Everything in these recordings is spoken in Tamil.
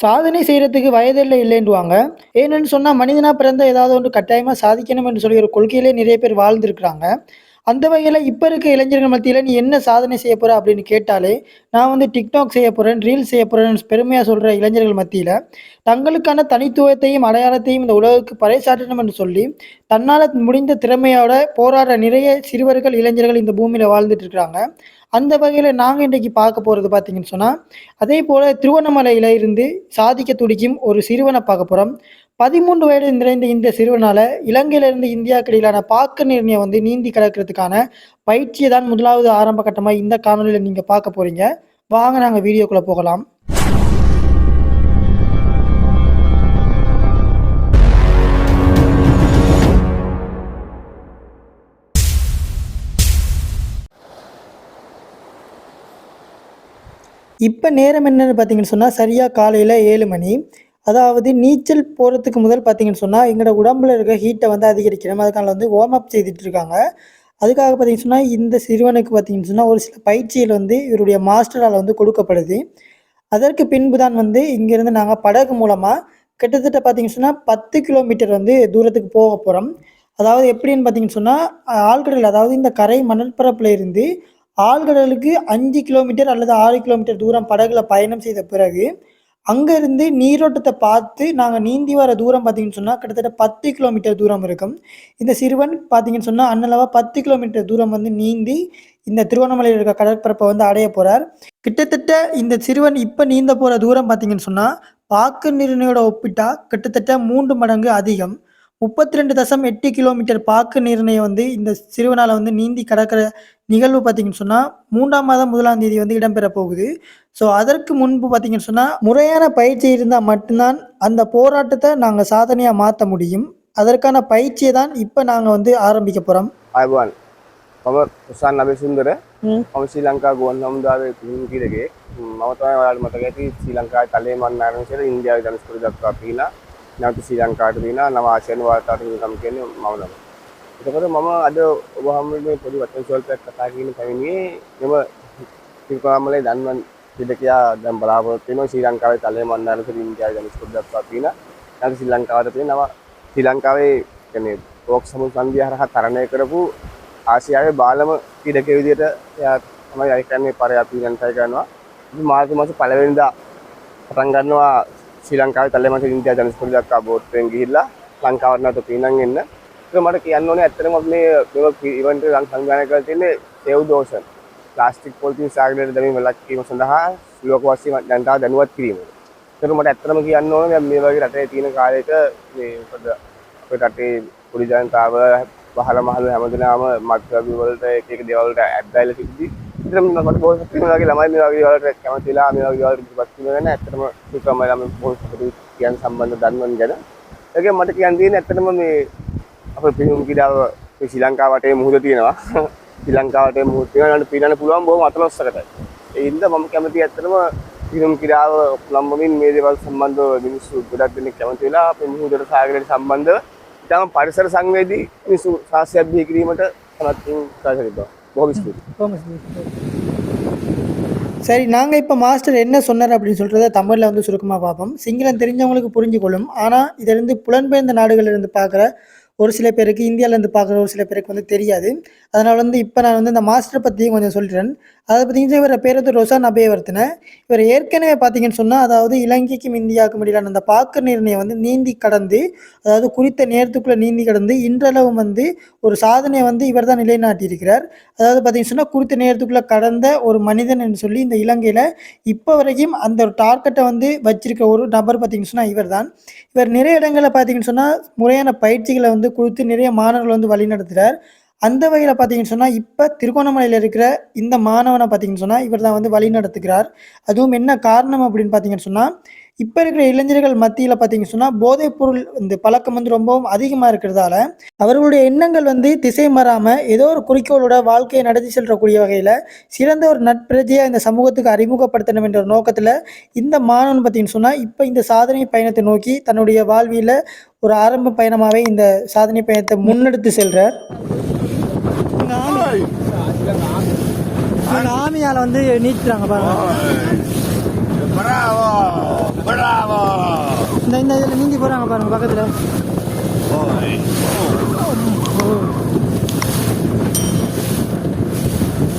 சாதனை செய்கிறதுக்கு வயதில்லை இல்லைன்றுவாங்க. ஏன்னு சொன்னால் மனிதனாக பிறந்த ஏதாவது ஒன்று கட்டாயமாக சாதிக்கணும் என்று சொல்லி ஒரு கொள்கையிலே நிறைய பேர் வாழ்ந்திருக்கிறாங்க. அந்த வகையில் இப்போ இருக்க இளைஞர்கள் மத்தியில் நீ என்ன சாதனை செய்ய போகிற அப்படின்னு கேட்டாலே நான் வந்து டிக்டாக் செய்ய போகிறேன் ரீல்ஸ் செய்ய போகிறேன்னு பெருமையாக சொல்கிற இளைஞர்கள் மத்தியில் தங்களுக்கான தனித்துவத்தையும் அடையாளத்தையும் இந்த உலகுக்கு பறைசாற்றணும் என்று சொல்லி தன்னால் முடிந்த திறமையோட போராடுற நிறைய சிறுவர்கள் இளைஞர்கள் இந்த பூமியில் வாழ்ந்துட்டு இருக்கிறாங்க. அந்த வகையில் நாங்கள் இன்றைக்கு பார்க்க போகிறது பார்த்தீங்கன்னு சொன்னால் அதே போல் திருவண்ணாமலையில் இருந்து சாதிக்க துடிக்கும் ஒரு சிறுவனை பார்க்க போகிறோம் பதிமூன்று வயது நிறைந்த இந்த சிறுவனால் இலங்கையிலிருந்து இந்தியாவுக்கு இடையிலான பாக்க நிர்ணய வந்து நீந்தி கலக்கிறதுக்கான பயிற்சியை தான் முதலாவது ஆரம்ப கட்டமாக இந்த காணொலியில் நீங்கள் பார்க்க போகிறீங்க வாங்க நாங்கள் வீடியோக்குள்ளே போகலாம். இப்போ நேரம் என்னென்னு பார்த்தீங்கன்னு சொன்னால் சரியாக காலையில் ஏழு மணி. அதாவது நீச்சல் போகிறதுக்கு முதல் பார்த்தீங்கன்னு சொன்னால் எங்களோட உடம்புல இருக்க ஹீட்டை வந்து அதிகரிக்கணும். அதுக்கான வந்து வார்ம் அப் செய்துட்டு இருக்காங்க. அதுக்காக பார்த்தீங்கன்னு சொன்னால் இந்த சிறுவனுக்கு பார்த்தீங்கன்னு சொன்னால் ஒரு சில பயிற்சிகள் வந்து இவருடைய மாஸ்டரால் வந்து கொடுக்கப்படுது. அதற்கு பின்பு தான் வந்து இங்கேருந்து நாங்கள் படகு மூலமாக கிட்டத்தட்ட பார்த்தீங்கன்னு சொன்னால் பத்து கிலோமீட்டர் வந்து தூரத்துக்கு போக போகிறோம் அதாவது எப்படின்னு பார்த்தீங்கன்னு சொன்னால் ஆழ்கடல் அதாவது இந்த கரை மணற்பரப்பில் இருந்து ஆழ்கடலுக்கு அஞ்சு கிலோமீட்டர் அல்லது ஆறு கிலோமீட்டர் தூரம் படகுல பயணம் செய்த பிறகு அங்கேருந்து நீரோட்டத்தை பார்த்து நாங்கள் நீந்தி வர தூரம் பார்த்தீங்கன்னு சொன்னால் கிட்டத்தட்ட பத்து கிலோமீட்டர் தூரம் இருக்கும். இந்த சிறுவன் பார்த்தீங்கன்னு சொன்னால் அன்னளவாக பத்து கிலோமீட்டர் தூரம் வந்து நீந்தி இந்த திருவண்ணாமலையில் இருக்க கடற்பரப்பை வந்து அடைய போகிறார் கிட்டத்தட்ட இந்த சிறுவன் இப்போ நீந்த போகிற தூரம் பார்த்தீங்கன்னு சொன்னால் பாக்கு நீரிணையோட ஒப்பிட்டா கிட்டத்தட்ட மூன்று மடங்கு அதிகம். முப்பத்தி ரெண்டு தசம் எட்டு கிலோமீட்டர் பாக்கு நீரிணையை வந்து இந்த சிறுவனால் வந்து நீந்தி கடக்கிற நிகழ்வு பார்த்தீங்கன்னு சொன்னால் மூன்றாம் மாதம் முதலாம் தேதி வந்து இடம்பெற போகுது ஸோ அதற்கு முன்பு பார்த்தீங்கன்னு சொன்னால் முறையான பயிற்சி இருந்தால் மட்டும்தான் அந்த போராட்டத்தை நாங்கள் சாதனையாக மாற்ற முடியும் அதற்கான பயிற்சியை தான் இப்போ நாங்கள் வந்து ஆரம்பிக்க போகிறோம் අයිබන් මම උසන් අබේ සුන්දර ம். මම ශ්‍රී ලංකා ගුවන් හමුදාවේ පිහින්කිරගේ මම තමයි ඔයාලට මතක ඇති ශ්‍රී ලංකාවේ තලේ මන් ආරම්භ ඉන්දියාවේ ධනුෂ්කෝඩි දක්වා පිහිලා නැවත ශ්‍රී ලංකාවට පිහිලා නව ආසියානු වාර්තාවට හිමිකම් කියන්නේ මම තමයි. එතකොට මම අද ඔබ හමුවේ පොඩි වචන ස්වල්පයක් කතා කියන පැමිණියේ මෙම තිරුකමලේ දන්වන් පිටකියා දැන් බලාපොරොත්තු වෙනවා ශ්‍රී ලංකාවේ තලේ මන් ආරම්භ ඉන්දියාවේ ධනුෂ්කෝඩි දක්වා පිහිලා නැවත ශ්‍රී ලංකාවට පිහිලා නව ශ්‍රී ලංකාවේ කියන්නේ රෝක් සමුල් සංධිය හරහා තරණය කරපු ආසියාවේ බාලම ක්‍රීඩකයෙක් විදිහට එයා තමයි අය කියන්නේ පරයා පීනන්ටයි කරනවා. ඉතින් මාර්තු මාස පළවෙනිදා පටන් ගන්නවා ශ්‍රී ලංකාවේ තලෙමස ඉන්දියා ජනස්පති දක්වා බෝට්ටුවෙන් ගිහිල්ලා ලංකාවට නැවත පීනන් එන්න. ඒක මට කියන්න ඕනේ ඇත්තටම අපි මේ මෙම ඉවෙන්ට් එක සංවිධානය කරලා තියෙන්නේ save the ocean. Plastic polythene සාගරයට දැමීම වැළැක්වීම සඳහා ලෝක වාසී ජනතාව දැනුවත් කිරීමට. ඒක මට ඇත්තටම කියන්න ඕනේ දැන් මේ වගේ රටේ තියෙන කාලයක මේ මොකද අපේ රටේ පොඩි ජනතාව පහළ මහලු හැමදෙනාම මත්ද්‍රව්‍ය වලට එක එක දේවල් වලට ඇබ්බැහිලා තිබ්බි. ඉතින් මට බොහෝ සතුටුයි මේ වගේ ළමයි මේ වගේ දේවල් වලට කැමති වෙලා මේ වගේ දේවල් වලට ඉතිපත් වෙන ගැන ඇත්තටම දුකම ළමයි බොහෝ සතුටුයි කියන සම්බන්ධ දන්වන් ගැන. ඒකෙන් මට කියන්න තියෙන්නේ ඇත්තටම මේ අපේ පිනුම් කිඩාව මේ ශ්‍රී ලංකාව වටේ මුහුද තියෙනවා. ශ්‍රී ලංකාව වටේ මුහුද තියෙනවා පිනන්න පුළුවන් බොහොම අතලොස්සකටයි. ඒ හින්දා මම කැමති ඇත්තටම පිනුම් කිඩාව ලම්බමින් මේ දේවල් සම්බන්ධව මිනිස්සු ගොඩක් දෙනෙක් කැමති වෙලා අපේ මුහුදට සාගරයට සම්බන්ධව ඉතාම පරිසර සංවේදී මිනිස්සු සාස්‍යයක් බිහි කිරීමට කනත්ින් සාකරිබා බොහොම ස්තුතියි சரி நாங்கள் இப்போ மாஸ்டர் என்ன சொன்னார் அப்படின்னு சொல்கிறத தமிழில் வந்து சுருக்கமாக பார்ப்போம். சிங்களம் தெரிஞ்சவங்களுக்கு புரிஞ்சுக்கொள்ளும். ஆனால் இதிலிருந்து புலம்பெயர்ந்த நாடுகளில் இருந்து பார்க்குற ஒரு சில பேருக்கு இந்தியாவிலேருந்து பார்க்குற ஒரு சில பேருக்கு வந்து தெரியாது. அதனால் வந்து இப்போ நான் வந்து இந்த மாஸ்டரை பற்றியும் கொஞ்சம் சொல்கிறேன் அதை பார்த்தீங்கன்னா இவர பேர் வந்து ரொசான் அபயவர்த்தனை. இவர் ஏற்கனவே பார்த்தீங்கன்னு சொன்னால் அதாவது இலங்கைக்கும் இந்தியாவுக்கும் இடையிலான அந்த பாக்கு நிர்ணயம் வந்து நீந்தி கடந்து அதாவது குறித்த நேரத்துக்குள்ளே நீந்தி கடந்து இன்றளவும் வந்து ஒரு சாதனையை வந்து இவர் தான் நிலைநாட்டியிருக்கிறார். அதாவது பார்த்தீங்கன்னு சொன்னால் குறித்த நேரத்துக்குள்ளே கடந்த ஒரு மனிதன் என்று சொல்லி இந்த இலங்கையில் இப்போ வரைக்கும் அந்த ஒரு டார்கெட்டை வந்து வச்சிருக்க ஒரு நபர் பார்த்தீங்கன்னு சொன்னால் இவர் தான் இவர் நிறைய இடங்களில் பார்த்தீங்கன்னு சொன்னால் முறையான பயிற்சிகளை வந்து கொடுத்து நிறைய மாணவர்கள் வந்து வழிநடத்துகிறார் அந்த வகையில் பார்த்தீங்கன்னு சொன்னால் இப்போ திருகோணமலையில் இருக்கிற இந்த மாணவனை பார்த்தீங்கன்னு சொன்னால் இவர் தான் வந்து வழி நடத்துகிறார். அதுவும் என்ன காரணம் அப்படின்னு பார்த்தீங்கன்னு சொன்னால் இப்போ இருக்கிற இளைஞர்கள் மத்தியில் பார்த்தீங்கன்னு சொன்னால் போதைப் பொருள் இந்த பழக்கம் வந்து ரொம்பவும் அதிகமாக இருக்கிறதால அவர்களுடைய எண்ணங்கள் வந்து திசை மாறாமல் ஏதோ ஒரு குறிக்கோளோட வாழ்க்கையை நடத்தி செல்லக்கூடிய வகையில் சிறந்த ஒரு நட்பிரஜையாக இந்த சமூகத்துக்கு அறிமுகப்படுத்தணும் என்ற நோக்கத்தில் இந்த மாணவன் பார்த்தீங்கன்னு சொன்னால் இப்போ இந்த சாதனை பயணத்தை நோக்கி தன்னுடைய வாழ்வியில் ஒரு ஆரம்ப பயணமாகவே இந்த சாதனை பயணத்தை முன்னெடுத்து செல்கிறார் ஆமியால் வந்து நீட்டுறாங்க பாருங்க. இந்த இந்த இதில் நீந்தி போகிறாங்க பாருங்க பக்கத்தில்.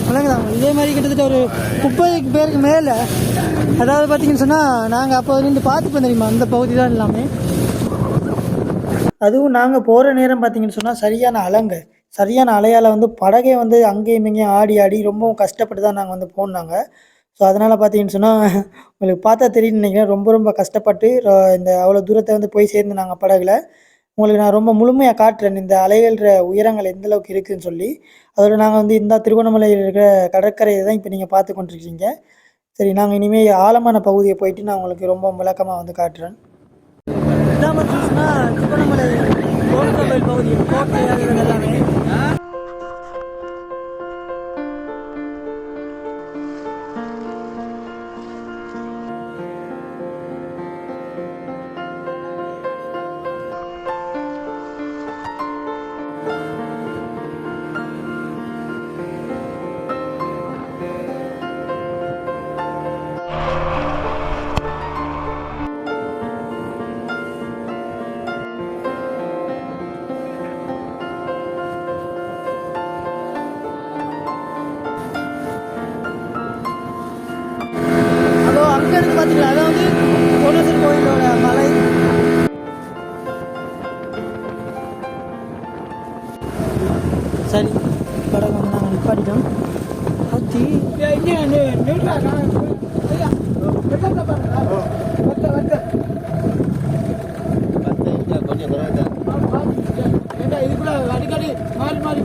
வணக்கம் இதே மாதிரி கிட்டத்தட்ட ஒரு முப்பது பேருக்கு மேலே. அதாவது பார்த்தீங்கன்னு சொன்னால் நாங்கள் அப்போ நின்று பார்த்துப்போம் தெரியுமா? அந்த பகுதி தான் எல்லாமே. அதுவும் நாங்கள் போகிற நேரம் பார்த்தீங்கன்னு சொன்னால் சரியான அலங்க. சரியான அலையால் வந்து படகை வந்து அங்கேயும் இங்கேயும் ஆடி ஆடி ரொம்பவும் கஷ்டப்பட்டு தான் நாங்கள் வந்து போனாங்க. ஸோ அதனால் பார்த்தீங்கன்னு சொன்னால் உங்களுக்கு பார்த்தா தெரியும் நினைக்கிறேன். ரொம்ப ரொம்ப கஷ்டப்பட்டு இந்த அவ்வளோ தூரத்தை வந்து போய் சேர்ந்து நாங்கள் படகுல உங்களுக்கு நான் ரொம்ப முழுமையாக காட்டுறேன். இந்த அலைகள்ற உயரங்கள் எந்த அளவுக்கு இருக்குதுன்னு சொல்லி. அதோட நாங்கள் வந்து இந்த திருவண்ணாமலையில் இருக்கிற கடற்கரையை தான் இப்போ நீங்கள் பார்த்து கொண்டிருக்கீங்க. சரி நாங்கள் இனிமேல் ஆழமான பகுதியை போயிட்டு நான் உங்களுக்கு ரொம்ப விளக்கமாக வந்து காட்டுறேன். திருவண்ணாமலை கோவில் பகுதி கோட்டை எல்லாமே சரி. வந்து நாங்கள் நிப்பாட்டிட்டோம். அத்தி. அடிக்கடி மாறி மாறி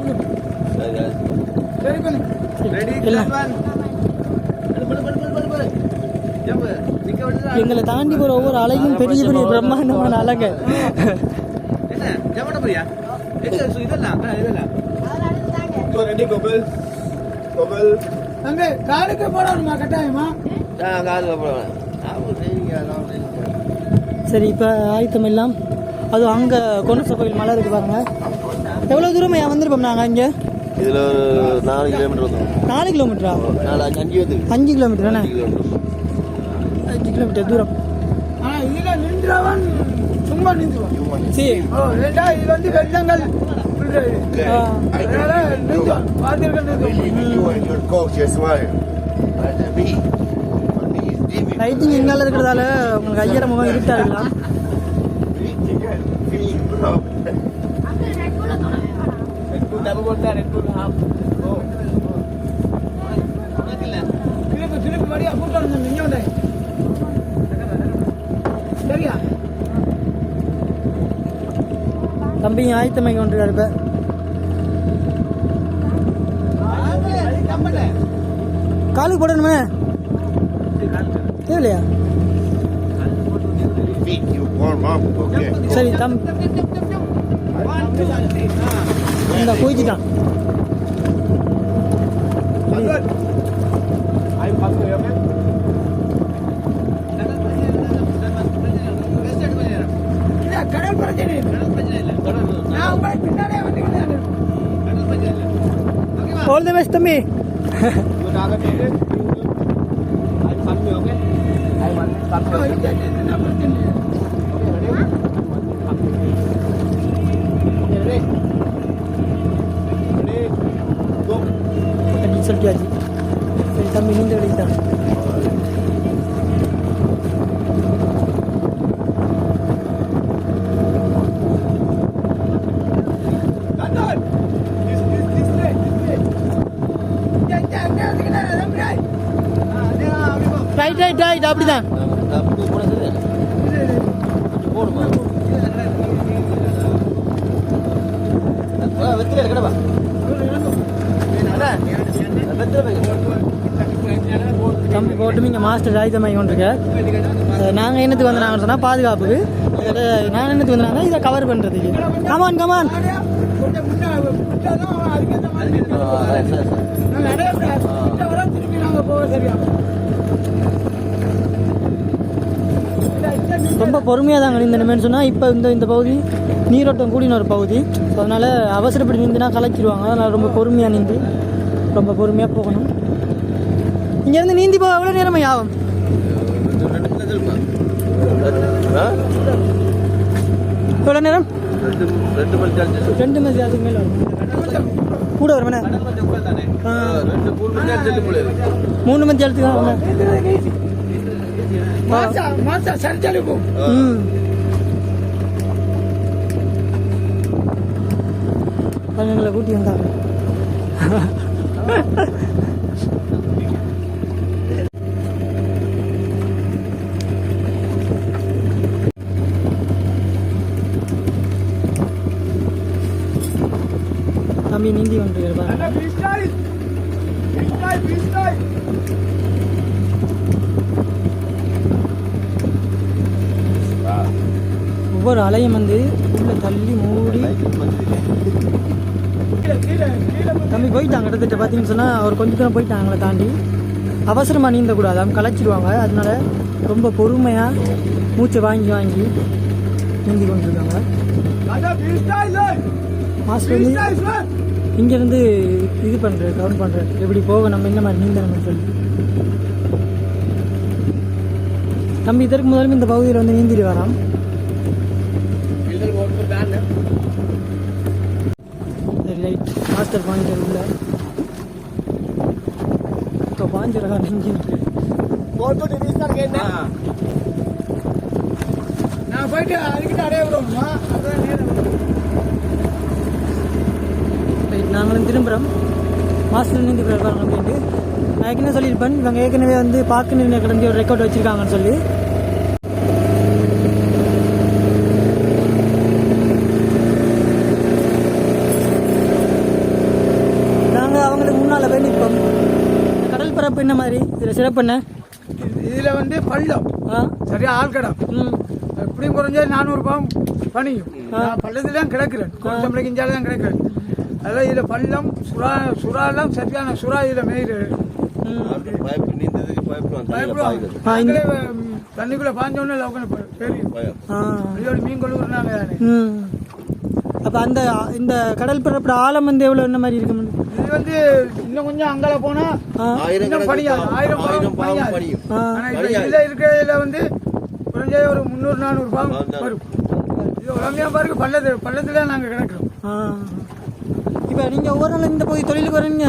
எங்களை தாண்டி போகிற ஒவ்வொரு அலையும் பெரிய பெரிய பிரம்மாண்டமான அலைங்க அங்கே காடுக்கு போடணுமா கட்டாயமா? சரி இப்போ ஆயத்தம் எல்லாம். அதுவும் அங்கே கொனச கோயில் மலை இருக்கு பாருங்க. எவ்வளோ தூரம் ஏன் வந்திருப்போம் நாங்கள் இங்கே? இதுல ஒரு நாலு கிலோமீட்டர் நாலு கிலோமீட்டரா நாலு அஞ்சு அஞ்சு வந்து அஞ்சு கிலோமீட்டர் தானே? அஞ்சு கிலோமீட்டர் தூரம். ஆனா இதுல நின்றவன் சும்மா நின்றுவான். சரி. இது வந்து வெள்ளங்கள் விழுறது. ஆ, அதனால நின்றுவான் பார்த்திருக்க நின்றுவான் You and your coach as well. And me. Lighting எங்கால இருக்கிறதால உங்களுக்கு ஐயர முகம் இருட்டா இருக்கலாம் Feel, bro. திருப்பி திருப்பி மடியா கூட்டம் நீங்க வந்து சரியா தம்பி ஆயத்தமை கொண்டிருக்காரு இப்போ காலுக்கு போடணுமே? தேவையில்லையா சரி தம் இந்த குயிச்சிட்டான். கடல் பிரச்சனை. இல்லை. நான் உங்களை பின்னாடியே வந்துக்கிட்டே ஆல் தி பெஸ்ட் தம்பி அப்படின்னு சொல்லிட்டாச்சு சரி தம்பி நீந்த விடைத்தான் ரைட் ரைட் அப்படிதான். தம்பி போட்டு இங்கே மாஸ்டர் ஆயுதமாகி கொண்டிருக்க நாங்கள் என்னத்துக்கு வந்து நாங்கள் சொன்னால் பாதுகாப்புக்கு நான் என்னத்துக்கு வந்தாங்க இதை கவர் பண்ணுறதுக்கு கமான் கமான் கொஞ்சம் முன்ன விட்டாதான் அவன் அதுக்கேத்த மாதிரி நின்னுக்குவான். நாங்க அடையக்கூடாது. கிட்ட வர திருப்பி நாங்க போக சரியா இல்ல, இந்த நின்று ரொம்ப பொறுமையாக தாங்க நீந்தணுமேனு சொன்னால் இப்போ இந்த இந்த பகுதி நீரோட்டம் கூடின ஒரு பகுதி. ஸோ அதனால் அவசரப்படி நீந்துனா கலைச்சிருவாங்க. அதனால் ரொம்ப பொறுமையாக நீந்தி ரொம்ப பொறுமையாக போகணும். இங்கேருந்து நீந்தி போக எவ்வளோ நேரம் ஆகும்? மணி நேரம்? ரெண்டு மணி அதுக்கு மேலே வரும். கூட ரெண்டு மூணு மணி மூணு நேரத்துக்கு மாசா சரிச்சலுக்கும் ம் எங்களை கூட்டி வந்தாங்க தம்பி நீந்தி கொண்டு இருப்பாங்க பிஸ்டாய் பிஸ்டாய் பிஸ்டாய் ஒவ்வொரு அலையும் வந்து உள்ள தள்ளி மூடி கீழே கீழே கீழே தம்பி போயிட்டாங்க கிட்டத்தட்ட பார்த்தீங்கன்னு சொன்னால் அவர் கொஞ்ச தூரம் போயிட்டாங்களே தாண்டி. அவசரமாக நீந்தக்கூடாது அவங்க களைச்சிடுவாங்க அதனால ரொம்ப பொறுமையாக மூச்சை வாங்கி வாங்கி நீந்தி கொண்டிருக்காங்க. மாஸ்டர் வந்து இங்கேருந்து இது பண்ணுறாரு கவுண்ட் பண்ணுறாரு எப்படி போக நம்ம என்ன மாதிரி நீந்தணும்னு சொல்லி. தம்பி இதற்கு முதலும் இந்த பகுதியில் வந்து நீந்திட்டு வரான். சரி ரைட் மாஸ்டர் பாயிண்ட் உள்ள. இப்போ பாஞ்சிரகா நீங்கிட்டு போட்டு பிஸ்டாய் என்ன நான் போயிட்டு அதுக்கிட்ட அடைய விடுவோமா அதான் ரைட் நாங்களும் திரும்புகிறோம் மாஸ்டர் நீந்தி பாருங்க அப்படின்ட்டு நான் ஏற்கனவே சொல்லியிருப்பேன் இவங்க ஏற்கனவே வந்து பார்க்க நின்று கிடந்து ஒரு ரெக்கார்ட் வச்சுருக்காங்கன்னு சொல்லி நாங்கள் அவங்களுக்கு முன்னால் போய் நிற்போம் கடல் பரப்பு என்ன மாதிரி இதில் சிறப்பு என்ன இதுல வந்து பள்ளம். சரியா ஆழ்கடம் ம். எப்படியும் குறைஞ்சது நானூறு பவுன் பணியும். நான் பள்ளத்துல தான் கிடக்குறேன் கொஞ்சம் கிஞ்சால தான் கிடக்குறேன். அதெல்லாம் இதுல பள்ளம் சுறா சுறாலாம் சரியான சுறா இதுல மேயிரு பயப்பு நீந்ததுக்கு பயப்படுவான் தண்ணியில பயப்படுவாங்க பாய்க்கிறது. நாங்களே, ம், தண்ணிக்குள்ள பாஞ்சோன்னு தெரியும். மீன் கொள்ளுறாங்க அப்போ அந்த இந்த கடல் பரப்பு ஆழம் வந்து எவ்வளோ என்ன மாதிரி இருக்கும்? இது வந்து இன்னும் கொஞ்சம் அங்கால போனா ஆயிரம் பணியாது ஆயிரம் ஆயிரம் பாவம் பணியும் இதுல இருக்கிறதுல வந்து குறைஞ்சது ஒரு முந்நூறு நானூறு பாவம். வரும். இது உடம்பையா பாருங்க பள்ளத்து பள்ளத்துல நாங்க கிடக்குறோம். இப்போ நீங்கள் ஒவ்வொரு நாளும் இந்த பகுதி தொழிலுக்கு வரீங்க.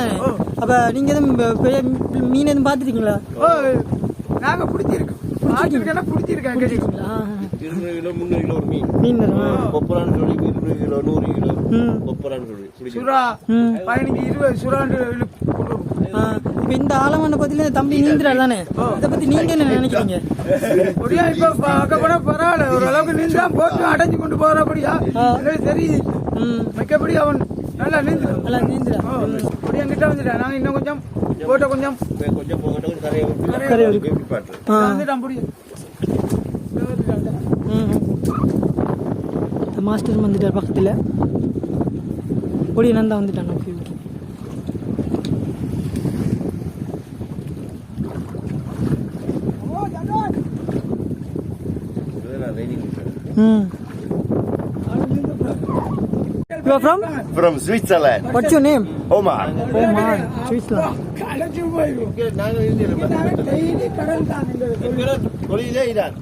அப்போ நீங்கள் எதுவும் பெரிய மீன் எதுவும் பார்த்துருக்கீங்களா ஓ நாங்க பிடிச்சிருக்கோம். கிடைக்கும் ஆ இருநூறு கிலோ முந்நூறு கிலோ ஒரு மீன். மீன் தானா? கொப்பரான்னு சொல்லி கிலோ நூறு கிலோ. ம். கொப்பரான்னு சொல்லி சுறா பதினஞ்சு இருபது இப்போ இந்த ஆழமான பத்தில தம்பி நீந்துறாள் தானே? இதை பற்றி நீங்கள் என்ன நினைக்கிறீங்க? அப்படியா இப்ப பார்க்க போனா பரவாயில்ல. ஓரளவுக்கு நீந்தா போட்டு அடைஞ்சு கொண்டு போறபடியா எங்களுக்கு தெரியுது. ம். மிக்கபடி அவன் நல்லா நீந்துடும் நல்லா நீந்துறா அப்படி எங்கிட்ட வந்துட்டான் நாங்க இன்னும் கொஞ்சம் போட்ட கொஞ்சம் கொஞ்சம் போகட்டும் கரையை விட்டு கரையை விட்டு பாட்டு ஆ வந்துட்டான் மாஸ்டர் வந்துட்டார் பக்கத்தில் பொடி நந்தா வந்துட்டான் ஓகே ஓகே ம் You are from? From Switzerland. What's your name? Omar. Oh man, Switzerland. கலைச்சு போயிடும் நாங்கள் டெய்லி கடல் தான் தொழில். இதான்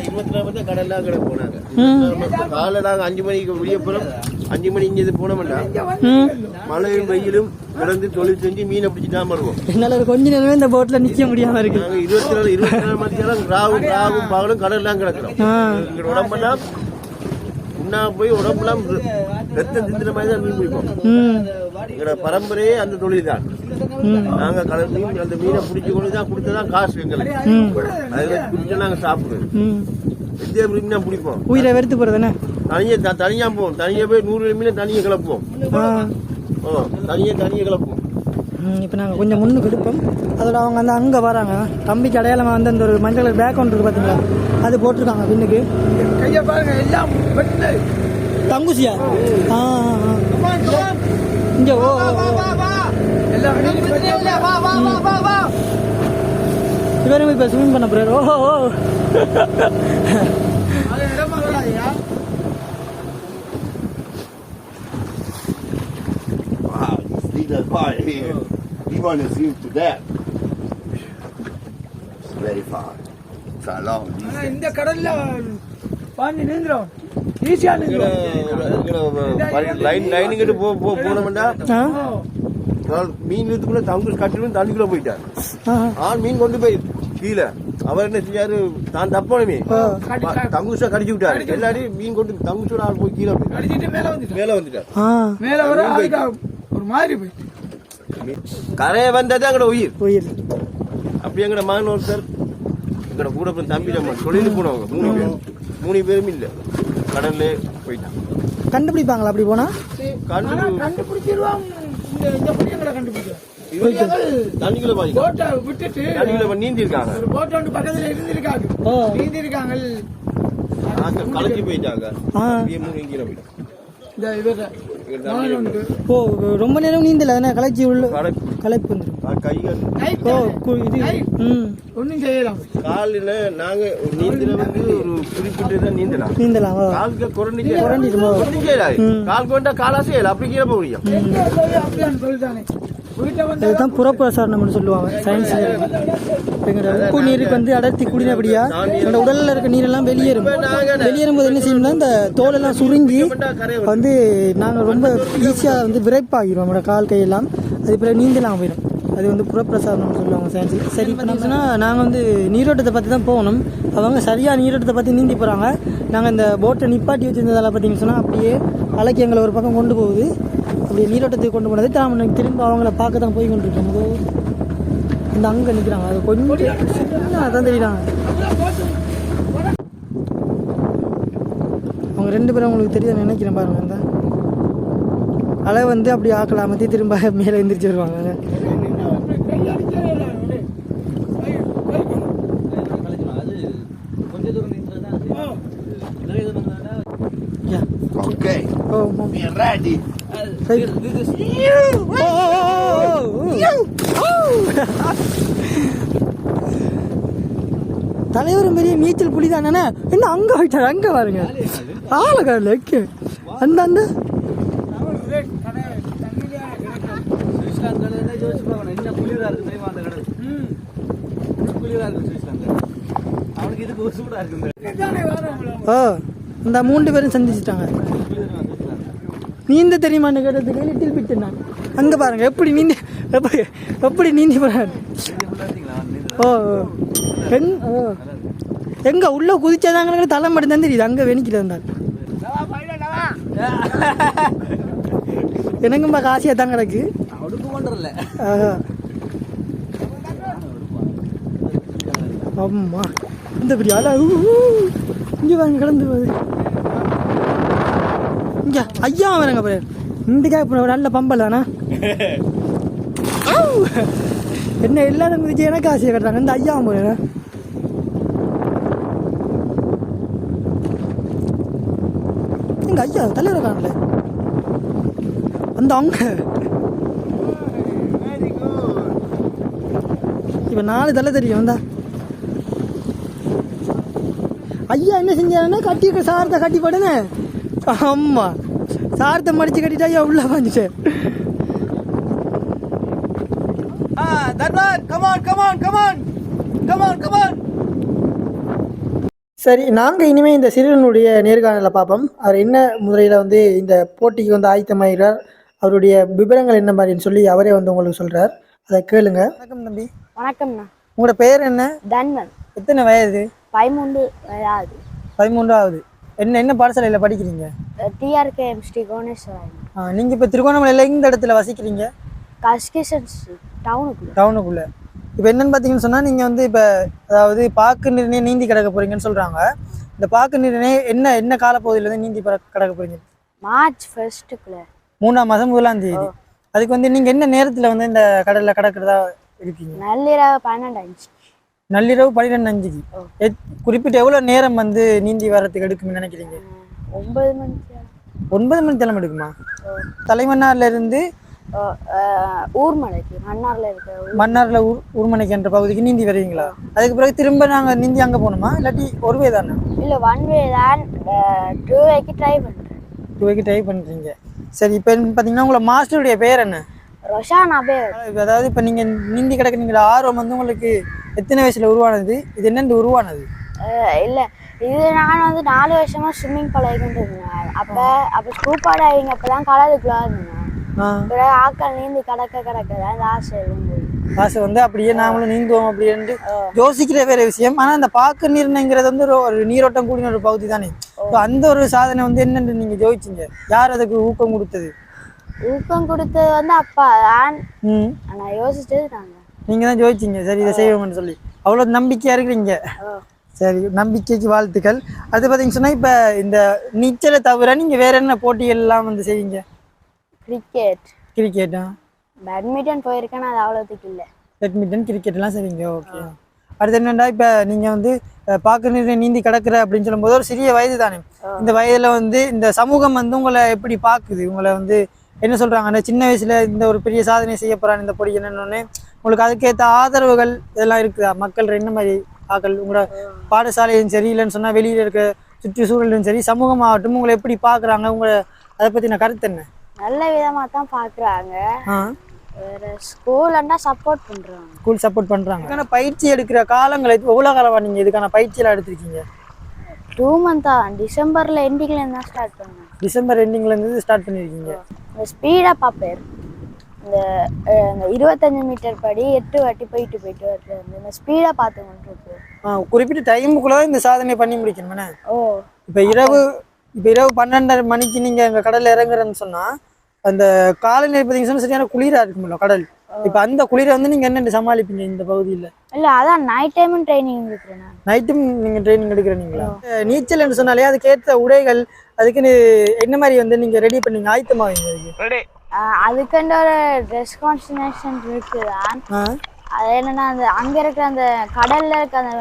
இருபத்தி நாலு மணி கடல்லாம் கிட போனாங்க. காலை நாங்கள் அஞ்சு மணிக்கு வெளியே அஞ்சு மணி இங்கே போனோம்னா மழையும் வெயிலும் கிடந்து தொழில் செஞ்சு மீனை பிடிச்சிட்டு தான் வருவோம். என்னால் கொஞ்ச நேரமே இந்த போட்டில் நிற்க முடியாம இருக்கு. நாங்கள் இருபத்தி நாலு இருபத்தி நாலு மணி நேரம் ராவும் ராவும் பகலும் கடல்லாம் கிடக்கிறோம். ஆ. எங்களோட உடம்பெல்லாம் உண்ணா போய் உடம்பெல்லாம் ரத்தம் சிந்துற மாதிரி தான் மீன் பிடிப்போம். எங்களோட பரம்பரையே அந்த தொழில் தான் நாங்க கடல் மீன் அந்த மீனை பிடிச்சி கொண்டு தான் கொடுத்ததான் காசு எங்களுக்கு. ம். அதை பிடிச்சா நாங்க சாப்பிடுவோம். ம். இந்திய மீன் தான் பிடிப்போம். உயிரை வெறுத்து போகிறதானே தனியா த- தனியா போவோம். தனியா போய் நூறு மீனை தனியா கிளப்புவோம். ஆ. ஓ தனியா தனியா கிளப்புவோம். இப்போ நாங்கள் கொஞ்சம் முன்னுக்கு எடுப்போம். அதோட அவங்க வந்து அங்கே வராங்க. தம்பிக்கு அடையாளமாக வந்து அந்த ஒரு மஞ்சள் கலர் பேக் ஒன்று இருக்கு பார்த்தீங்களா அது போட்டிருக்காங்க பின்னுக்கு. கையை பாருங்க எல்லாம் தங்குசியா? ஆ இங்கே ஓ இவரும் இப்போ ஸ்விமிங் பண்ண போகிறார் ஓ ஓ அது இடமா வராதுயா Wow, this little boy here. He want to swim to that. It's very far. It's a long ஆனா distance. இந்த கடல்ல பாஞ்சு நீந்துரும் ஈஸியா இங்கட இங்கட லைன் லைனுங்கிட்டு போ போனோம்னா மீன் எடுத்துக்குள்ள தங்கு கட்டிலும் தண்ணிக்குள்ள போயிட்டார். ஆ. ஆள் மீன் கொண்டு போய் கீழே. அவர் என்ன செஞ்சாரு தான் தப்பணுமே தங்குசா கடிச்சு விட்டாரு. எல்லாரையும் மீன் கொண்டு தங்குசோட ஆள் போய் கீழே. அடிச்சிட்டு மேல வந்துட்டு மேல வந்துட்டார். மேல வர ஒரு மாதிரி போயிட்டு. கரையை வந்தது அங்கட உயிர். உயிர். அப்படி எங்கட மகன் ஒருத்தர் எங்கட கூட தம்பி நம்ம தொழிலுக்கு போனவங்க. மூணு பேர் மூணு பேரும் இல்ல. கடல்ல போயிட்டான் கண்டுபிடிப்பாங்களா அப்படி போனா? கண்டு கண்டுபிடிச்சிருவாங்க. இந்த இந்த பையங்களை கண்டுபிடிச்சிருவாங்க. தண்ணிக்குள்ள பாதிக்கும் போட்டை விட்டுட்டு தண்ணிக்குள்ள நீந்தி இருக்காங்க ஒரு போட்டை ஒன்று பக்கத்துல இருந்திருக்காங்க. ஓ. நீந்தி இருக்காங்க ஆட்கள் களைச்சு போயிட்டாங்க. ஓ ரொம்ப நேரம் நீந்தல. அதனால களைச்சி உள்ள களைப்பு வந்துடும் ஓ கு- இது ம். ஒன்றும் செய்யலாம். காலில் நாங்க ஒரு நீந்தல வந்து ஒரு குறிப்பிட்டு தான் நீந்தலாம். நீந்தலாம் காலுக்கு குரண்டிச்சு குரண்டிடுமோ? கால் கொண்டா காலாசே அப்படி கீழே போக முடியும் அதுதான் இதுதான் புறப்பிரசாரணம்னு சொல்லுவாங்க. சயின்ஸ்ல எங்களோட உப்பு நீருக்கு வந்து அடர்த்தி குடினபடியாக என்னோட உடல்ல இருக்க நீரெல்லாம் வெளியேறும். வெளியேறும் போது என்ன செய்யணும்னா இந்த தோலெல்லாம் சுருங்கி வந்து நாங்கள் ரொம்ப ஈஸியாக வந்து விரைப்பாகிடும் நம்மளோட கால் கையெல்லாம். அது பிறகு நீந்தலாம் போயிடும். அது வந்து புறப்பிரசாரணம்னு சொல்லுவாங்க சயின்ஸ் சரி பார்த்தீங்கன்னா நாங்கள் வந்து நீரோட்டத்தை பற்றி தான் போகணும். அவங்க சரியாக நீரோட்டத்தை பற்றி நீந்தி போகிறாங்க நாங்கள் இந்த போட்டை நிப்பாட்டி வச்சுருந்ததால் பார்த்தீங்கன்னு சொன்னால் அப்படியே அலைக்கு எங்களை ஒரு பக்கம் கொண்டு போகுது. அப்படியே நீரோட்டத்துக்கு கொண்டு போனது. தான் திரும்ப அவங்கள பார்க்க தான் போய் கொண்டு இருக்கோம் அதோ இந்த அங்கே நிற்கிறாங்க அது கொஞ்சம் அதான் தெரியுறாங்க அவங்க ரெண்டு பேரும் உங்களுக்கு தெரியுது நினைக்கிறேன் பாருங்க. அந்த அலை வந்து அப்படி ஆக்கலாம் மத்தி திரும்ப மேலே எந்திரிச்சு வருவாங்க. Right. Oh, oh, oh, oh. தலைவரும் பெரிய நீச்சல் புலி தானே என்ன அங்க போயிட்டாரு அங்க பாருங்க. ஆளக்காரில் ஓகே அந்த அந்த. ஓ இந்த மூன்று பேரும் சந்திச்சிட்டாங்க. நீந்த தெரியுமான்னு கேட்டதுக்கு லிட்டில் பிட்டு நான் அங்கே பாருங்க எப்படி நீந்தி எப்படி எப்படி நீந்தி போறாரு? ஓ ஓ. எங் ஓ. எங்கே உள்ளே குதிச்சாதாங்க தலை மட்டும் தான் தெரியுது. அங்கே வெணிக்கிட்டு இருந்தால் எனக்கும்பா காசியாக தான் கிடக்கு? அம்மா இந்த பெரிய ஆளா? ஊ, வாங்க கடந்து போகுது. இங்க ஐயா வரங்க பாரு இந்த கேப் நல்ல பம்பல் தானே? என்ன எல்லாரும் குதிச்சு எனக்கு ஆசையை கட்டுறாங்க. இந்த ஐயா போறேன்? எங்க ஐயா தலைவர் காணல. அந்த அங்க. இப்ப நாலு தலை தெரியும் வந்தா. ஐயா என்ன செஞ்சாருன்னா கட்டி சாரத்தை கட்டி போடுங்க ஆமா சாரத்தை மடிச்சு கட்டிட்டு ஐயா உள்ள வந்துச்சு சரி நாங்கள் இனிமேல் இந்த சிறுவனுடைய நேர்காணலை பார்ப்போம். அவர் என்ன முறையில் வந்து இந்த போட்டிக்கு வந்து ஆயத்தமாகிறார் அவருடைய விவரங்கள் என்ன மாதிரின்னு சொல்லி அவரே வந்து உங்களுக்கு சொல்கிறார் அதை கேளுங்க. வணக்கம் தம்பி. வணக்கம்ண்ணா. உங்களோட பெயர் என்ன? தன்வன். எத்தனை வயது? பதிமூன்று வயது பதிமூன்றாவது. என்ன என்ன பாடசாலையில் படிக்கிறீங்க? டிஆர்கேஎம் ஸ்ரீ கோணேஸ்வரன் நீங்கள் இப்போ திருகோணமலையில் இந்த இடத்துல வசிக்கிறீங்க? கஸ்கிஷன் டவுனுக்குள்ள. டவுனுக்குள்ளே. இப்போ என்னன்னு பார்த்தீங்கன்னு சொன்னால் நீங்கள் வந்து இப்போ அதாவது பாக்கு நிர்ணய நீந்தி கிடக்க போகிறீங்கன்னு சொல்கிறாங்க இந்த பாக்கு நிர்ணய என்ன என்ன காலப்பகுதியில் வந்து நீந்தி கிடக்க போகிறீங்க மார்ச் ஃபர்ஸ்ட்டுக்குள்ள. மூணாம் மாதம் முதலாம் தேதி. அதுக்கு வந்து நீங்கள் என்ன நேரத்தில் வந்து இந்த கடலில் கடக்கிறதா இருக்கீங்க? நள்ளிரவு பன்னெண்டு அஞ்சு நள்ளிரவு பன்னிரெண்டு அஞ்சுக்கு குறிப்பிட்ட எவ்வளோ நேரம் வந்து நீந்தி வரத்துக்கு எடுக்கும்னு நினைக்கிறீங்க? ஒன்பது மணிக்கு? ஒன்பது மணி தலைமை எடுக்குமா? தலைமன்னார்ல இருந்து ஊர்மலைக்கு மன்னார்ல இருக்க. மன்னார்ல ஊர் ஊர்மனைக்கு என்ற பகுதிக்கு நீந்தி வருவீங்களா? அதுக்கு பிறகு திரும்ப நாங்கள் நீந்தி அங்கே போகணுமா? இல்லாட்டி ஒரு வே தானே? இல்ல ஒன் வே தான் டூ வேக்கு ட்ரை பண்றேன். டூ ட்ரை பண்ணுறீங்க சரி இப்போ பார்த்தீங்கன்னா உங்களை மாஸ்டருடைய பேர் என்ன? ரொஷானா பேர். அதாவது இப்போ நீங்கள் நீந்தி கிடக்குறீங்களா? ஆர்வம் வந்து உங்களுக்கு எத்தனை வயசுல உருவானது? இது என்னென்று உருவானது? இல்ல. இது நான் வந்து நாலு வருஷமா ஸ்விம்மிங் பழகிட்டு இருந்தேன். அப்ப அப்ப ஸ்கூப்பா டைவிங் அப்பதான் கடலுக்குள்ள இருந்தேன் ஆக்கள் நீந்தி கடக்க கடக்க இந்த ஆசை இருந்தது. ஆசை வந்து அப்படியே நாமளும் நீந்துவோம் அப்படின்ட்டு யோசிக்கிற வேற விஷயம். ஆனா இந்த பாக்கு நீர்ங்கிறது வந்து ஒரு- நீரோட்டம் கூடின ஒரு பகுதி தானே? அந்த ஒரு சாதனை வந்து என்னன்னு நீங்க ஜோதிச்சீங்க யார் அதுக்கு ஊக்கம் கொடுத்தது? ஊக்கம் கொடுத்தது வந்து அப்பா ஆனா யோசிச்சது நாங்க. நீங்க தான் ஜோதிச்சீங்க. சரி இதை செய்வோம்னு சொல்லி. அவ்வளவு நம்பிக்கையா இருக்கிறீங்க. சரி நம்பிக்கைக்கு வாழ்த்துக்கள். அது பார்த்தீங்கன்னு சொன்னா இப்ப இந்த நீச்சலை தவிர நீங்க வேற என்ன போட்டிகள் எல்லாம் வந்து செய்வீங்க? கிரிக்கெட் கிரிக்கெட்டா பேட்மிண்டன் போயிருக்கேன் அது அவ்வளோத்துக்கு இல்லை. பேட்மிண்டன் கிரிக்கெட் எல்லாம் செய்வீங்க. ஓகே அடுத்து என்னடா இப்ப நீங்க வந்து நீரை நீந்தி கிடக்குற அப்படின்னு சொல்லும்போது ஒரு சிறிய வயது தானே இந்த வயதுல வந்து இந்த சமூகம் வந்து உங்களை எப்படி பாக்குது? உங்களை வந்து என்ன சொல்றாங்க? அந்த சின்ன வயசுல இந்த ஒரு பெரிய சாதனை செய்ய போறான் இந்த பொடி என்னன்னு உங்களுக்கு அதுக்கேற்ற ஆதரவுகள் இதெல்லாம் இருக்குதா? மக்கள் என்ன மாதிரி ஆக்கள்? உங்களோட பாடசாலையும் சரி இல்லைன்னு சொன்னா வெளியில இருக்க சுற்றுச்சூழலும் சரி சமூகமாகட்டும் உங்களை எப்படி பாக்குறாங்க? உங்களை அதை பத்தின கருத்து என்ன? நல்ல விதமாக தான் பார்க்குறாங்க ஸ்கூலன்னா சப்போர்ட் பண்ணுறாங்க ஸ்கூல் சப்போர்ட் பண்றாங்க. இதுக்கான பயிற்சி எடுக்கிற காலங்களை எவ்வளவு காலமா நீங்க இதுக்கான பயிற்சியெல்லாம் எடுத்திருக்கீங்க? டூ மந்த் தான் டிசம்பரில் எண்டிங்லேருந்து தான் ஸ்டார்ட் பண்ணேன். டிசம்பர் எண்டிங்ல இருந்து ஸ்டார்ட் பண்ணிருக்கீங்க. இந்த ஸ்பீடாக பார்ப்பேன். இந்த இந்த இருபத்தஞ்சு மீட்டர் படி எட்டு வாட்டி போயிட்டு போயிட்டு வருது. இந்த ஸ்பீடாக பார்த்து கொண்டு ஆ, குறிப்பிட்ட டைமுக்குள்ள இந்த சாதனை பண்ணி முடிக்கணுமே ஓ. இப்ப இரவு இப்ப இரவு பன்னெண்டரை மணிக்கு நீங்க எங்க கடல்ல இறங்குறேன்னு சொன்னா அந்த காலநிலை பார்த்தீங்கன்னு சரியான குளிரா இருக்கும்ல கடல். இப்ப அந்த குளிரை வந்து நீங்க என்ன சமாளிப்பீங்க இந்த பகுதியில? இல்லை அதான் நைட் டைமும் ட்ரைனிங் இருக்கிறேன் நான். நைட்டும் நீங்க ட்ரைனிங் எடுக்கிறீங்களா? நீச்சல் என்று சொன்னாலே அதுக்கேற்ற உடைகள் அதுக்குன்னு என்ன மாதிரி வந்து நீங்க ரெடி பண்ணீங்க? ஆயத்தமாவீங்க அதுக்கு. அஹ், அதுக்குன்ற ஒரு ட்ரெஸ் கான்ஸ்டினேஷன் இருக்குதான். ஆ. அது என்னன்னா அந்த அங்க இருக்கிற அந்த கடல்ல இருக்க அந்த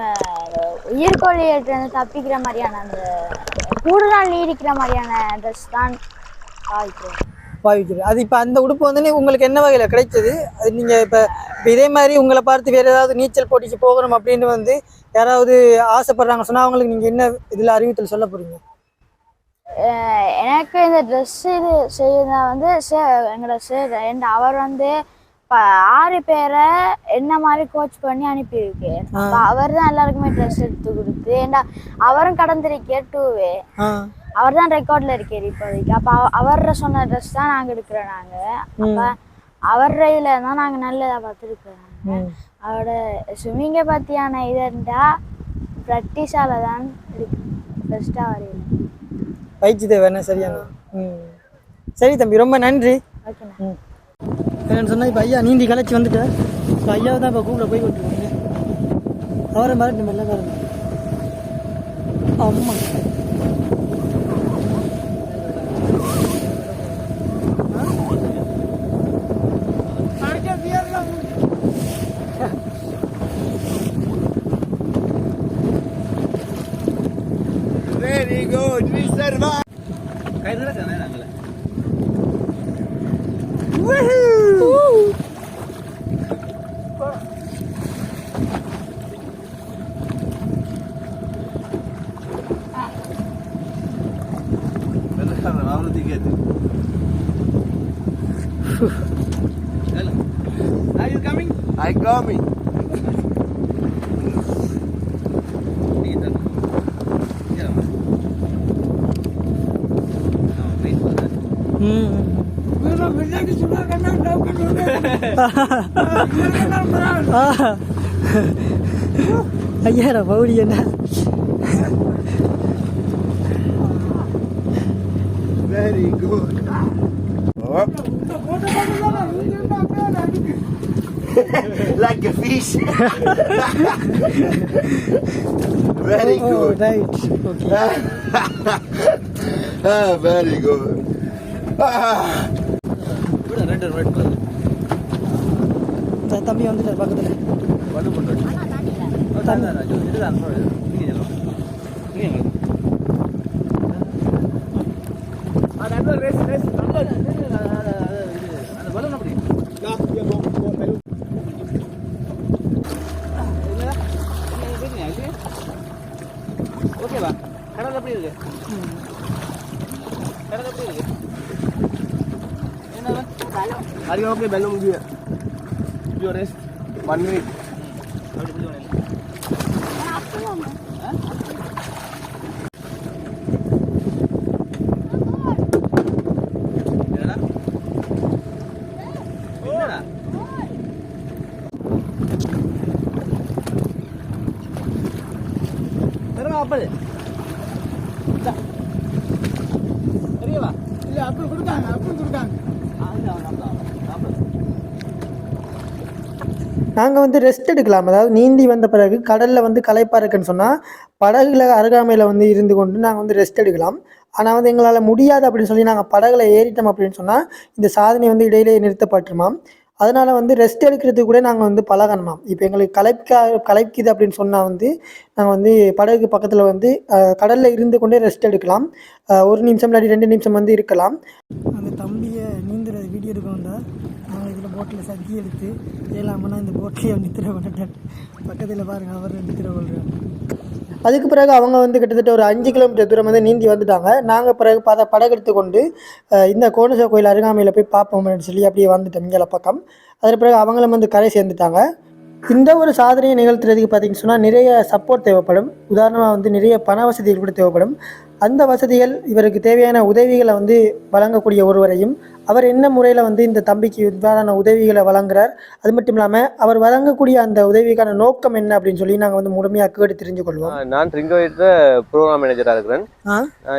இருந்து தப்பிக்கிற மாதிரியான அந்த கூடுதல் நீடிக்கிற மாதிரியான ட்ரெஸ் தான் பாவிக்கிறேன் பாவிக்கிறது. அது இப்போ அந்த உடுப்பு வந்து உங்களுக்கு என்ன வகையில் கிடைச்சது? அது நீங்கள் இப்போ இதே மாதிரி உங்களை பார்த்து வேறு ஏதாவது நீச்சல் போட்டிக்கு போகணும் அப்படின்னு வந்து யாராவது ஆசைப்படுறாங்க சொன்னால் அவங்களுக்கு நீங்கள் என்ன இதில் அறிவித்தல் சொல்ல போகிறீங்க எனக்கு இந்த ட்ரெஸ் இது செய்யறத வந்து சார் எங்களோட சார் அவர் வந்து ஆறு பேரை என்ன மாதிரி கோச் பண்ணி அனுப்பியிருக்கு. அவர் தான் எல்லாருக்குமே ட்ரெஸ் எடுத்து கொடுத்து ஏண்டா அவரும் கடந்திருக்கே டூவே அவர் தான் ரெக்கார்ட்ல இருக்காரு இப்போதைக்கு. அப்ப அவ- அவர்ற சொன்ன ட்ரெஸ் தான் நாங்க எடுக்கிறோம் நாங்க. அப்ப அவர்ற இதுல தான் நாங்க நல்லதா பார்த்துருக்குறோம். அவரோட ஸ்விம்மிங்கை பத்தியான இதுண்டா ப்ராக்டிஸால தான் இருக்கு. ஃபர்ஸ்டா வரையில பயிற்சி தேவை சரியான. ம். சரி தம்பி ரொம்ப நன்றி. ம். என்னன்னு சொன்னால் இப்போ ஐயா நீந்தி கலைச்சி வந்துட்டேன் இப்போ ஐயாவை தான் இப்போ கூப்பிட போய் கொண்டுருவாங்க அவரை மறட்டு மெல்ல பாருங்க அம்மா. Ayer pauli yun na. Very good. Like a fish. Ah, very good. Ah. Very good. தம்பி வந்துட்டார் பக்கத்தில் ஓகேவா கடல் எப்படி இருக்கு கடல் எப்படி இருக்கு என்ன Are you okay, Bellum? You rest. One. நாங்கள் வந்து ரெஸ்ட் எடுக்கலாம். அதாவது நீந்தி வந்த பிறகு கடலில் வந்து களைப்பாக இருக்குன்னு சொன்னால் படகுல அருகாமையில் வந்து இருந்து கொண்டு நாங்கள் வந்து ரெஸ்ட் எடுக்கலாம். ஆனால் வந்து எங்களால் முடியாது அப்படின்னு சொல்லி நாங்கள் படகுல ஏறிட்டோம் அப்படின்னு சொன்னால் இந்த சாதனை வந்து இடையிலே நிறுத்தப்பட்டுருமாம். அதனால் வந்து ரெஸ்ட் எடுக்கிறதுக்கு கூட நாங்கள் வந்து பழகணுமாம். இப்போ எங்களுக்கு கலைக்கா கலைக்குது அப்படின்னு சொன்னால் வந்து நாங்கள் வந்து படகு பக்கத்தில் வந்து கடலில் இருந்து கொண்டே ரெஸ்ட் எடுக்கலாம். ஒரு நிமிஷம் இல்லாட்டி ரெண்டு நிமிஷம் வந்து இருக்கலாம். அந்த தம்பியை நாங்கள் போட்டில் சக்கி எடுத்து ஏழாமனா இந்த போட்லேயே நித்திர பண்ணிட்டேன் பக்கத்தில் பாருங்கள் அவர் நித்திர கொள்கிறார் அதுக்கு பிறகு அவங்க வந்து கிட்டத்தட்ட ஒரு அஞ்சு கிலோமீட்டர் தூரம் வந்து நீந்தி வந்துட்டாங்க. நாங்கள் பிறகு பத படகெடுத்து கொண்டு இந்த கோணேஸ்வர கோயில் அருகாமையில் போய் பார்ப்போம் அப்படின்னு சொல்லி அப்படியே வந்துட்டோம் இங்கே பக்கம். அதன் பிறகு அவங்களும் வந்து கரை சேர்ந்துட்டாங்க. இந்த ஒரு சாதனையை நிகழ்த்துறதுக்கு பார்த்தீங்கன்னு சொன்னால் நிறைய சப்போர்ட் தேவைப்படும். உதாரணமாக வந்து நிறைய பண வசதிகள் கூட தேவைப்படும். அந்த வசதிகள் இவருக்கு தேவையான உதவிகளை வந்து வழங்கக்கூடிய ஒருவரையும் அவர் என்ன முறையில் வந்து இந்த தம்பிக்கு இவ்வாறான உதவிகளை வழங்குறார் அது மட்டும் இல்லாமல் அவர் வழங்கக்கூடிய அந்த உதவிக்கான நோக்கம் என்ன அப்படின்னு சொல்லி நாங்கள் வந்து முழுமையாக கேட்டு தெரிஞ்சு கொள்வோம். நான் ட்ரிங்கோயிட்ல ப்ரோக்ராம் மேனேஜராக இருக்கிறேன்.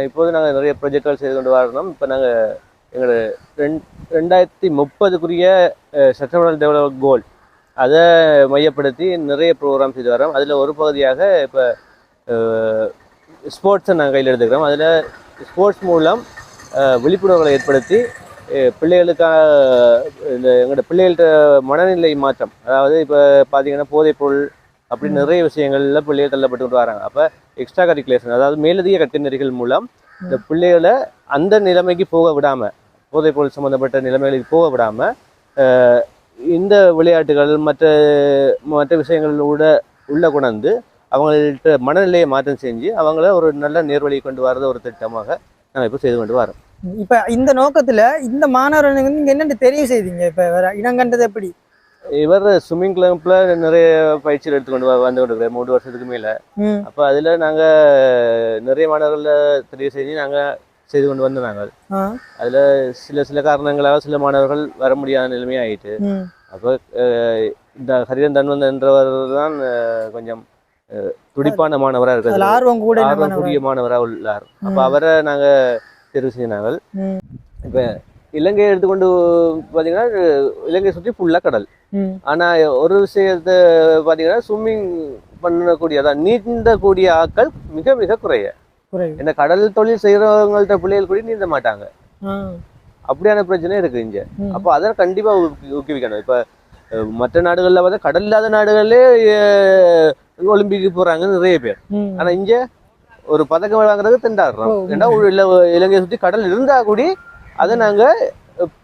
இப்போது நாங்கள் நிறைய ப்ரொஜெக்ட்கள் செய்து கொண்டு வரணும் இப்போ நாங்கள் எங்களோட ரெண் ரெண்டாயிரத்தி முப்பதுக்குரிய சட்டமன்ற டெவலப் கோல் அதை மையப்படுத்தி நிறைய ப்ரோக்ராம் செய்து வரோம் அதில் ஒரு பகுதியாக இப்போ ஸ்போர்ட்ஸை நாங்கள் கையில் எடுத்துக்கிறோம். அதில் ஸ்போர்ட்ஸ் மூலம் விழிப்புணர்வுகளை ஏற்படுத்தி பிள்ளைகளுக்காக இந்த எங்களோட பிள்ளைகள்கிட்ட மனநிலை மாற்றம். அதாவது இப்போ பார்த்தீங்கன்னா போதைப்பொருள் அப்படி நிறைய விஷயங்கள்ல பிள்ளைகள் தள்ளப்பட்டு கொண்டு வராங்க. அப்போ எக்ஸ்ட்ரா கரிக்குலேஷன் அதாவது மேலதிக கட்டினரிகள் மூலம் இந்த பிள்ளைகளை அந்த நிலைமைக்கு போக விடாமல் போதைப்பொருள் சம்மந்தப்பட்ட நிலைமைகளுக்கு போக விடாமல் இந்த விளையாட்டுகள் மற்ற மற்ற விஷயங்களோட உள்ள கொண்டாந்து அவங்கள்ட்ட மனநிலையை மாற்றம் செஞ்சு அவங்கள ஒரு நல்ல நேர்வழி கொண்டு வரது ஒரு திட்டமாக நாங்கள் இப்போ செய்து கொண்டு வரோம். இப்போ இந்த நோக்கத்தில் இந்த மாணவர்கள் வந்து என்னென்னு தெரிவு செய்தீங்க? இப்போ வேற இனங்கண்டது எப்படி? இவர் ஸ்விம்மிங் கிளப்ல நிறைய பயிற்சிகள் எடுத்துக்கொண்டு வந்து கொண்டு இருக்கிறார் மூணு வருஷத்துக்கு மேல. அப்போ அதில் நாங்கள் நிறைய மாணவர்களை தெரிவு செஞ்சு நாங்கள் செய்து கொண்டு வந்தோம் நாங்கள் அதில் சில சில காரணங்களாக சில மாணவர்கள் வர முடியாத நிலைமையாயிட்டு. ம். அப்போ இந்த ஹரிதன் தன்வந்த் என்றவர் தான் கொஞ்சம் துடிப்பான மாணவராக இருக்கிறது. ஆர்வம் கூட என்ன ஆர்வக்கூடிய மாணவராக உள்ளார். அப்போ அவரை நாங்கள் தெரிவு செஞ்சாங்க ம். இப்போ இலங்கையை எடுத்துக்கொண்டு பார்த்தீங்கன்னா இலங்கையை சுற்றி ஃபுல்லாக கடல். ஆனால் ஒரு விஷயத்தை பார்த்தீங்கன்னா ஸ்விம்மிங் பண்ணக்கூடிய அதான் நீந்தக்கூடிய ஆட்கள் மிக மிக குறைய. இந்த கடல் தொழில் செய்கிறவங்கள்ட்ட பிள்ளைகள் கூட நீந்த மாட்டாங்க. அப்படியான பிரச்சனை இருக்கு இங்க. அப்போ அதை கண்டிப்பா ஊக்கி- ஊக்குவிக்கணும். இப்ப மற்ற நாடுகள்ல பார்த்தா கடல் இல்லாத நாடுகளே ஒலிம்பிக்கு போறாங்க நிறைய பேர். ஆனா இங்க ஒரு பதக்கம் வாங்குறது திண்டாடுறோம். ஏன்னா இலங்கையை சுத்தி கடல் இருந்தா கூடி அதை நாங்க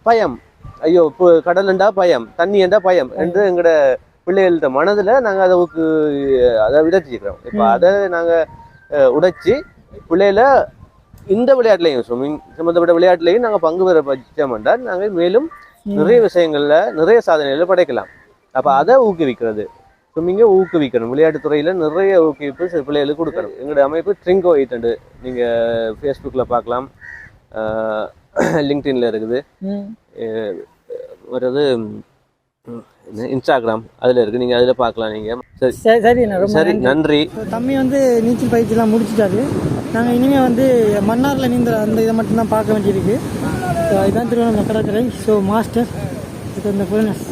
பயம். ஐயோ இப்போ கடல்ண்டா பயம் தண்ணி என்றா பயம் என்று எங்கட பிள்ளைகள்ட்ட மனதுல நாங்க அதை அதை விதைச்சிக்கிறோம் இப்ப. அதை நாங்க உடைச்சி பிள்ளைகளை இந்த விளையாட்டுலையும் ஸ்விம்மிங் சம்மந்தப்பட்ட விளையாட்டுலையும் நாங்க பங்கு பெற பட்சம்னா நாங்க மேலும் நிறைய விஷயங்கள்ல நிறைய சாதனைகளை படைக்கலாம். அப்ப அதை ஊக்குவிக்கிறது. ஸ்விம்மிங்கை ஊக்குவிக்கணும். விளையாட்டுத் துறையில நிறைய ஊக்குவிப்பு பிள்ளைகளுக்கு கொடுக்கணும். எங்களுடைய அமைப்பு ட்ரிங்கோ எயிட் நீங்க ஃபேஸ்புக்ல பார்க்கலாம். லிங்க்டின்ல இருக்குது. ம், இன்ஸ்டாகிராம் அதுல இருக்கு. நீங்க அதுல பார்க்கலாம் நீங்க. சரி. சரி நன்றி. தம்பி வந்து நீச்சல் பயிற்சிலாம் முடிச்சிட்டாரு. நாங்கள் இனிமேல் வந்து மன்னாரில் நீந்தல் அந்த இதை மட்டும்தான் பார்க்க வேண்டியிருக்கு. ஸோ இதுதான் திருவண்ணாமலை கடற்கரை. ஸோ மாஸ்டர் இது இந்த ஃபுல்னஸ்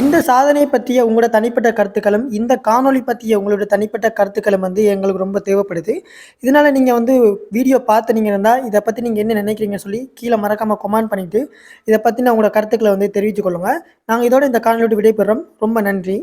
இந்த சாதனை பற்றிய உங்களோட தனிப்பட்ட கருத்துக்களும் இந்த காணொளி பற்றிய உங்களோட தனிப்பட்ட கருத்துக்களும் வந்து எங்களுக்கு ரொம்ப தேவைப்படுது. இதனால் நீங்கள் வந்து வீடியோ பார்த்து நீங்கள் இருந்தால் இதை பற்றி நீங்கள் என்ன நினைக்கிறீங்கன்னு சொல்லி கீழே மறக்காமல் கமெண்ட் பண்ணிவிட்டு இதை பற்றின உங்களோட கருத்துக்களை வந்து தெரிவித்துக்கொள்ளுங்கள் நாங்கள் இதோட இந்த காணொலியோட விடைபெறோம் ரொம்ப நன்றி.